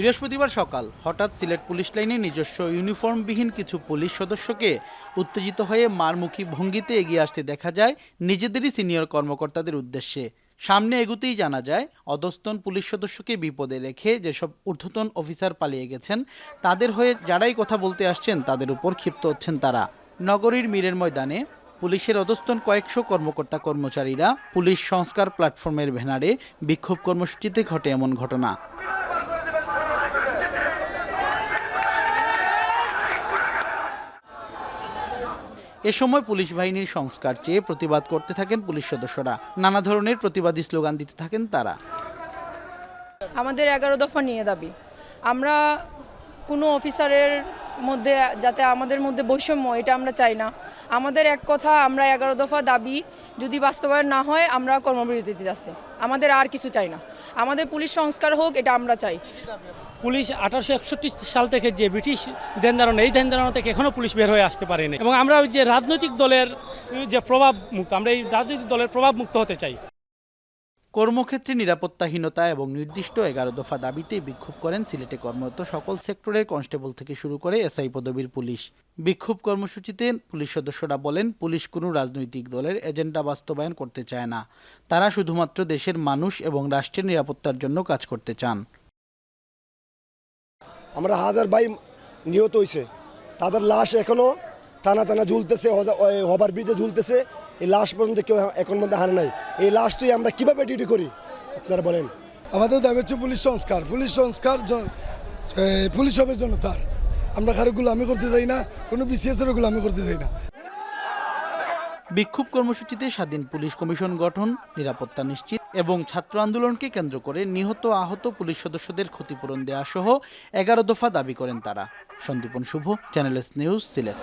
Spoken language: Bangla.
বৃহস্পতিবার সকাল হঠাৎ সিলেট পুলিশ লাইনে নিজস্ব ইউনিফর্মবিহীন কিছু পুলিশ সদস্যকে উত্তেজিত হয়ে মারমুখী ভঙ্গিতে এগিয়ে আসতে দেখা যায় নিজেদেরই সিনিয়র কর্মকর্তাদের উদ্দেশ্যে। সামনে এগুতেই জানা যায়, অধস্তন পুলিশ সদস্যকে বিপদে রেখে যেসব ঊর্ধ্বতন অফিসার পালিয়ে গেছেন, তাদের হয়ে যারাই কথা বলতে আসছেন, তাদের উপর ক্ষিপ্ত হচ্ছেন তারা। নগরীর মীরের ময়দানে পুলিশের অধস্তন কয়েকশো কর্মকর্তা কর্মচারীরা পুলিশ সংস্কার প্ল্যাটফর্মের ব্যানারে বিক্ষোভ কর্মসূচিতে ঘটে এমন ঘটনা। এ সময় পুলিশ বাহিনীর সংস্কার চেয়ে প্রতিবাদ করতে থাকেন পুলিশ সদস্যরা। নানা ধরনের প্রতিবাদী স্লোগান দিতে থাকেন তারা। আমাদের এগারো দফা নিয়ে দাবি। আমরা কোনো অফিসারের মধ্যে, যাতে আমাদের মধ্যে বৈষম্য, এটা আমরা চাই না। আমাদের এক কথা, আমরা এগারো দফা দাবি যদি বাস্তবায়ন না হয়, আমরা কর্মবিরতিতে আছে আমাদের আর কিছু চাই না। আমাদের পুলিশ সংস্কার হোক, এটা আমরা চাই। পুলিশ আঠারোশো একষট্টি সাল থেকে যে ব্রিটিশ ধ্যান ধারণা, এই ধ্যান ধারণা থেকে এখনও পুলিশ বের হয়ে আসতে পারেনি। এবং আমরা ওই যে রাজনৈতিক দলের যে প্রভাব মুক্ত আমরা এই রাজনৈতিক দলের প্রভাব মুক্ত হতে চাই। কর্মক্ষেত্রে নিরাপত্তাহীনতা এবং নির্দিষ্ট এগারো দফা দাবিতে বিক্ষোভ করেন সিলেটে কর্মরত সকল সেক্টরের কনস্টেবল থেকে শুরু করে এসআই পদবীর পুলিশ। বিক্ষোভ কর্মসূচিতে পুলিশ সদস্যরা বলেন, পুলিশ কোনো রাজনৈতিক দলের এজেন্ডা বাস্তবায়ন করতে চায় না। তারা শুধুমাত্র দেশের মানুষ এবং রাষ্ট্রের নিরাপত্তার জন্য কাজ করতে চান। আমরা হাজার ভাই নিহত হয়েছে তাদের লাশ এখনও টানা টানা ঝুলতেছে ওভার ব্রিজে ঝুলতেছে। এই লাশ পর্যন্ত কেউ এখন মধ্যে হারে নাই। এই লাশ তুই আমরা কীভাবে ডিউটি করি? আপনারা বলেন। আমাদের দাবি হচ্ছে পুলিশ সংস্কার। পুলিশ সংস্কার পুলিশ হবে জনতার। আমরা কারও গুলামি করতে চাই না কোনো বিসিএসেরও গুলামি করতে চাই না। বিক্ষোভ কর্মসূচিতে স্বাধীন পুলিশ কমিশন গঠন নিরাপত্তা নিশ্চিত এবং ছাত্র আন্দোলনকে কেন্দ্র করে নিহত আহত পুলিশ সদস্যদের ক্ষতিপূরণ দেওয়া সহ এগারো দফা দাবি করেন তারা। Sandipan Shubho channel S news Sylhet.